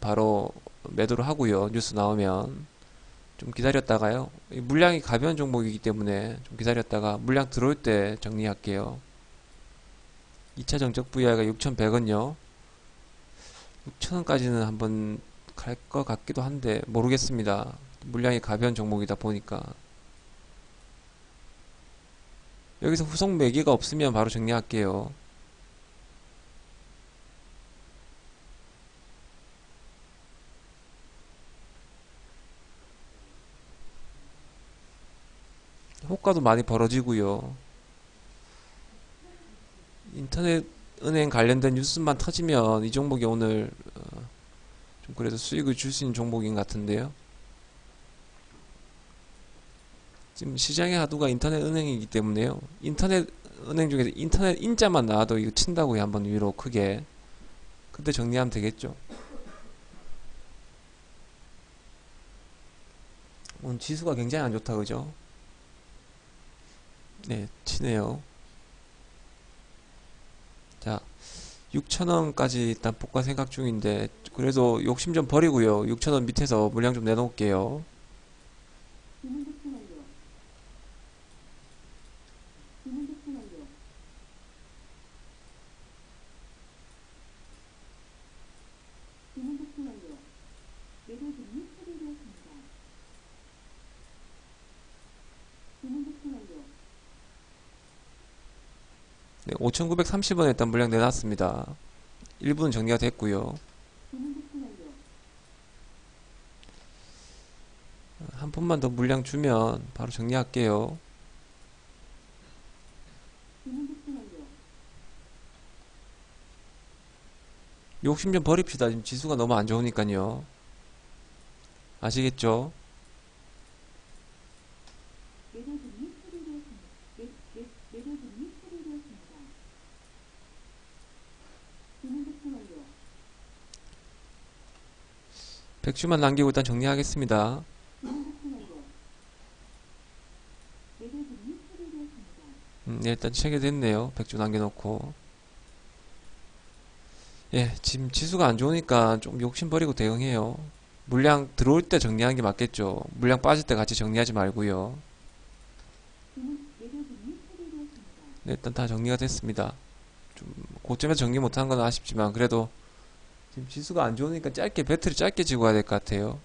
바로 매도를 하고요. 뉴스 나오면 좀 기다렸다가요. 이 물량이 가벼운 종목이기 때문에 좀 기다렸다가 물량 들어올 때 정리할게요. 2차 정적 VI가 6,100원요. 6,000원까지는 한번 갈 것 같기도 한데 모르겠습니다. 물량이 가벼운 종목이다 보니까 여기서 후속 매기가 없으면 바로 정리할게요. 호가도 많이 벌어지고요. 인터넷 은행 관련된 뉴스만 터지면 이 종목이 오늘 어, 좀 그래도 수익을 줄 수 있는 종목인 것 같은데요. 지금 시장의 하도가 인터넷 은행이기 때문에요. 인터넷 은행 중에서 인터넷 인자만 나와도 이거 친다고요. 한번 위로 크게. 그때 정리하면 되겠죠. 오늘 지수가 굉장히 안 좋다, 그죠? 네, 치네요. 자, 6,000원까지 일단 복과 생각 중인데, 그래도 욕심 좀 버리고요. 6,000원 밑에서 물량 좀 내놓을게요. 네, 5,930원에 일단 물량 내놨습니다. 1부는 정리가 됐고요. 한 푼만 더 물량 주면 바로 정리할게요. 욕심 좀 버립시다. 지금 지수가 너무 안 좋으니까요. 아시겠죠? 백주만 남기고 일단 정리하겠습니다. 음, 네, 일단 체결됐네요. 백주 남겨놓고. 예, 지금 지수가 안 좋으니까 좀 욕심 버리고 대응해요. 물량 들어올 때 정리하는 게 맞겠죠. 물량 빠질 때 같이 정리하지 말고요. 네, 일단 다 정리가 됐습니다. 좀 고점에서 정리 못한 건 아쉽지만 그래도 지금 지수가 안 좋으니까 짧게 배터리 짧게 지고 가야 될 것 같아요.